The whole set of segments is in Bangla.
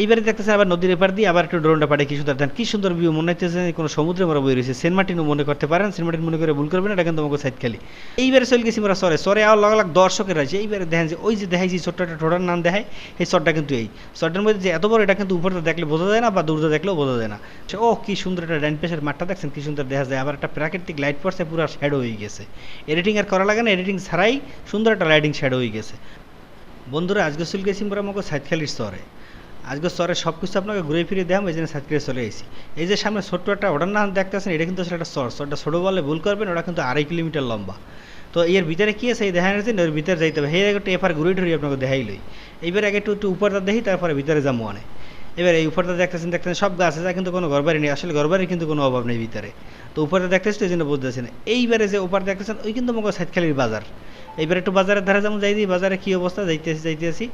এইবারে দেখতেছেন আবার নদীর এপার দিয়ে আবার একটু ড্রোনটা পাঠিয়ে কি সুন্দর দেন। কি সুন্দর ভিউ মনে হচ্ছে কোনো সমুদ্রে মোরা বই রয়েছে। সেন্ট মার্টিনও মনে করতে পারেন সেন্ট মার্টিন মনে করে ভুল করবেন, এটা কিন্তু আমাকে সাইড খালি। এইবারে চলে গেছি মোরা সরে। সরে আর লাগ দর্শকের আছে এইবারে দেখেন যে, ওই যে দেখাই যে ছোট্ট একটা ঠোঁটার নাম দেখায় এই শটটা কিন্তু এই। শটটার মধ্যে যে এত বড়, এটা কিন্তু উপরে দেখলে বোঝা যায় না বা দূরতে দেখলেও বোঝা যায় না। ও কি সুন্দর একটা ডাইন পেশের মাঠটা দেখছেন, কি সুন্দর দেখা যায়। আবার একটা প্রাকৃতিক লাইট পড়ছে, পুরো শ্যাডো হয়ে গেছে। এডিটিং আর করা লাগে না এডিটিং ছাড়াই সুন্দর একটা লাইটিং শ্যাডো হয়ে গেছে। বন্ধুরা, আজকে চলে গেছি আমরা আমাকে সাইদখালির স্তরে আজকে স্তরে সব কিছু আপনাকে ঘুরে ফিরে দেখাম এই জন্য সাইদখালি চলে এসেছি এই যে সামনে ছোট্ট একটা ওটার নাম দেখতেছেন, এটা কিন্তু আসলে একটা স্তর স্তরটা ছোটো বলে ভুল করবেন, ওটা কিন্তু আড়াই কিলোমিটার লম্বা। তো এর ভিতরে কি আছে, এই দেখা যাচ্ছে এর ভিতরে যাইতে হবে। এই একটু এফার ঘুরে ঘুরে আপনাকে দেখাই লই। এইবার আগে একটু একটু উপরটা দেখি, তারপরে ভিতরে যাব অনেক। এবার এই উপরটা দেখতেছেন দেখতেছেন, সব গাছ আছে কিন্তু কোনো ঘরবাড়ি নেই। আসলে ঘরবাড়ির কিন্তু কোনো অভাব নেই ভিতরে। তো উপরটা দেখতেছি তো এই জন্য বুঝতেছেন। এইবারে যে উপর দেখতেছেন, ওই কিন্তু মনে সাইদখালির বাজার। এইবার একটু বাজারের ধারে যেমন যাই দিই বাজারে কী অবস্থা, যাইতেছি যাইতেছি।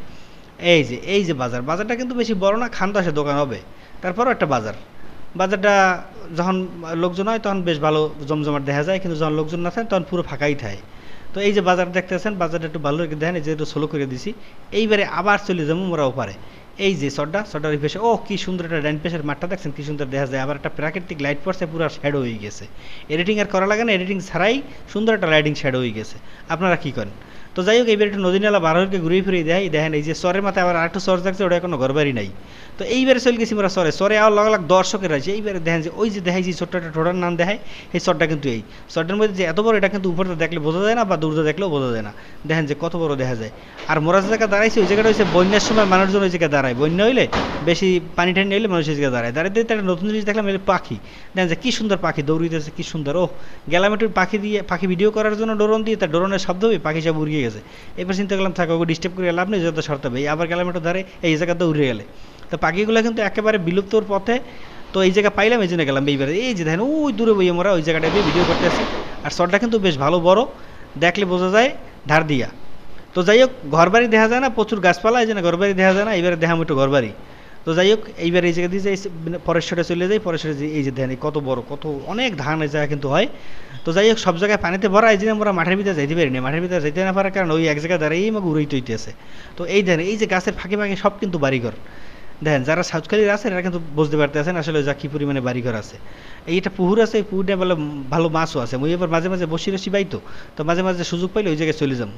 এই যে এই যে বাজার। বাজারটা কিন্তু বেশি বড় না খানদাসের দোকান হবে। তারপরও একটা বাজার। বাজারটা যখন লোকজন হয় তখন বেশ ভালো জমজমাট দেখা যায়, কিন্তু যখন লোকজন না থাকে তখন পুরো ফাঁকাই থাকে তো এই যে বাজার দেখতেছেন, বাজারটা একটু ভালো রেখে দেখেন, এই যে একটু স্লো করে দিছি। এইবারে আবার চলে যাব মোরা ওপারে। এই যে সড্ডা, সড্ডার পেশে, ও কি সুন্দর একটা ডাইন পেশের মাঠটা দেখছেন, কি সুন্দর দেখা যায়। আবার একটা প্রাকৃতিক লাইট পড়ছে, পুরো শ্যাডো হয়ে গেছে। এডিটিং আর করা লাগে না এডিটিং ছাড়াই সুন্দর একটা লাইটিং শ্যাডো হয়ে গেছে। আপনারা কী করেন? তো যাই হোক এইবার একটু নদী নালা বারোকে ঘুরে ফিরে দেয় দেখেন এই যে সরের মাথায় আবার আরেকটু সর থাকছে, ওটা কোনো ঘরবাড়ি নাই। তো এইবারে চলে গেছি আমরা সরে সরে আর লাগ লাগ দর্শকের আছে এইবারে দেখেন যে, ওই যে দেখাই যে একটা ঠোঁটার নাম দেখায় এই শটটা কিন্তু এই। শটটার মধ্যে যে এত বড়, এটা কিন্তু উপরে দেখলে বোঝা যায় না বা দূরতে দেখলেও বোঝা যায় না। দেখেন যে কত বড় দেখা যায়। আর মোরা যে জায়গা দাঁড়াইছে, ওই জায়গাটা হচ্ছে বন্যার সময় মানুষজন ওই জায়গায় দাঁড়ায়। বন্যা হইলে বেশি পানি টানি হইলে মানুষ ওই জায়গায় দাঁড়ায়। দাঁড়াইতে একটা নতুন জিনিস দেখলাম পাখি। দেখেন যে কি সুন্দর পাখি দৌড়িতেছে, কি সুন্দর। ও গেলাম একটু পাখি দিয়ে, পাখি ভিডিও করার জন্য ড্রোন দিয়ে তার ড্রোনের শব্দ হবে পাখি সব উড়িয়ে গেছে। এবার চিন্তা করলাম, থাকা ডিস্টার্ব করে লাভ নেই, যত সরতে হবে। আবার গেলাম একটু ধারে, এই জায়গাতে উড়ে গেলে। তো পাখিগুলো কিন্তু একেবারে বিলুপ্তর পথে। তো এই জায়গা পাইলাম, এই জন্য গেলাম এইবারে। এই যে দেখেন, ওই দূরে বইয়ে মোরা ওই জায়গাটা দিয়ে ভিডিও করতে আসি আর শটটা কিন্তু বেশ ভালো বড়। দেখলে বোঝা যায় ধার দিয়া। তো যাই হোক, ঘরবাড়ি দেখা যায় না, প্রচুর গাছপালা, এই জন্য ঘরবাড়ি দেখা যায় না, এইবারে দেখাম একটু ঘরবাড়ি। তো যাই হোক, এইবার এই জায়গা দিয়ে যাই পরেশ্বরে চলে যাই যে এই যে দেখেন কত বড়, কত অনেক ধান এই জায়গা কিন্তু হয়। তো যাই হোক, সব জায়গায় পানিতে ভরা, এই জন্য আমরা মাঠের ভিতরে যাইতে পারি না মাঠের ভিতরে যাইতে না পারার কারণ ওই এক জায়গায় দাঁড়িয়ে আমাকে উড়াই তৈতেছে তো এই দেখেন, এই যে গাছের ফাঁকে ফাঁকে সব কিন্তু বাড়িঘর। দেখেন, যারা সাউথখালির আছে এরা কিন্তু বুঝতে পারতেছেন আসলে যা কী পরিমাণে বাড়িঘর আছে। এইটা পুকুর আছে, এই পুকুরটা বলে ভালো মাছও আছে। মুই এবার মাঝে মাঝে বসি রসি পাইতো তো মাঝে মাঝে সুযোগ পাইলে ওই জায়গায় চলে যাব।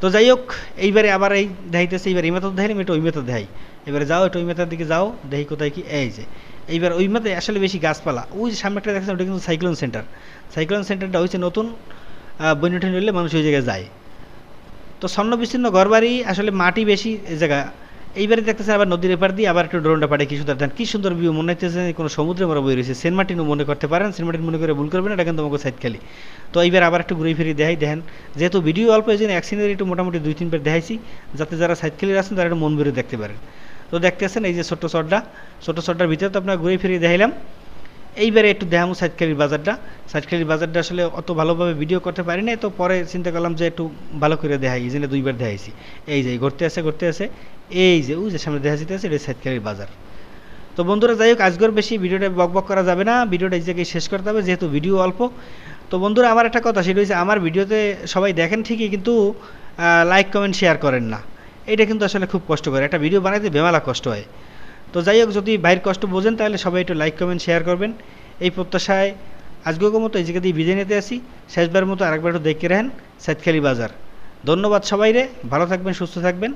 তো যাই হোক, এইবারে আবার এই দেখাইতেছে, এইবার এই মেথড দেখাইলাম এটা ওই মেথড দেখাই। এবারে যাও, এটা ওই মেথার দিকে যাও, দেখি কোথায় কি, এই যে। এইবার ওই মেথে আসলে বেশি গাছপালা। ওই যে সামনে একটা দেখছেন ওটা কিন্তু সাইক্লোন সেন্টার সাইক্লোন সেন্টারটা হচ্ছে নতুন বন্য ট্রেন হলে মানুষ ওই জায়গায় যায়। তো স্বর্ণ বিচ্ছিন্ন ঘরবাড়ি, আসলে মাটি বেশি জায়গা এইবারে দেখতেছেন আবার নদীর এপার দিয়ে আবার একটু ড্রোনটা পাঠিয়ে কি সুন্দর দেন। কি সুন্দর ভিউ মনে হচ্ছে কোনো সমুদ্রে মরা বই রয়েছে সেন্ট মার্টিনও মনে করতে পারেন, সেন্ট মার্টিন মনে করে ভুল করবেন এটা কিন্তু আমাকে সাইড খালি। তো এইবার আবার একটু ঘুরে ফিরে দেখাই, দেখেন। যেহেতু ভিডিও অল্প, এই জন্য অ্যাক্সিনারি একটু মোটামুটি দুই তিনবার দেখাইছি, যাতে যারা সাইড খেলে আছেন, তারা একটু মন ভরে দেখতে পারেন। তো দেখতেছেন এই যে ছোট্ট শটটা ছোট্ট শটটার ভিতরে তো আপনার ঘুরে ফিরে দেখাইলাম। এইবারে একটু দেখামো সাইদখালির বাজারটা। সাইদখালির বাজারটা আসলে অত ভালোভাবে ভিডিও করতে পারি না তো পরে চিন্তা করলাম যে একটু ভালো করে দেখাই, এই জন্য দুইবার দেখাইছি। এই যে ঘুরতে আসে ঘুরতে আসে এই যে, ওই যে সামনে দেখা যেতে আছে এটা সাইদখালির বাজার। তো বন্ধুরা, যাই হোক, আজকের বেশি ভিডিওটা বক বক করা যাবে না, ভিডিওটা এই জায়গায় শেষ করতে হবে, যেহেতু ভিডিও অল্প। তো বন্ধুরা, আমার একটা কথা, সেটা হচ্ছে আমার ভিডিওতে সবাই দেখেন ঠিকই, কিন্তু লাইক কমেন্ট শেয়ার করেন না। এটা কিন্তু আসলে খুব কষ্ট করে একটা ভিডিও বানাইতে বেমালা কষ্ট হয়। তো যাই হোক, যদি বাইরের কষ্ট বোঝেন, তাহলে সবাই একটু লাইক কমেন্ট শেয়ার করবেন। এই প্রত্যাশায় আজকের মতো এই জায়গা দিয়ে বিদায় নিতে আসি। শেষবার মতো আরেকবার একটু দেখে রাখেন সাতখালি বাজার। ধন্যবাদ সবাই রে ভালো থাকবেন, সুস্থ থাকবেন।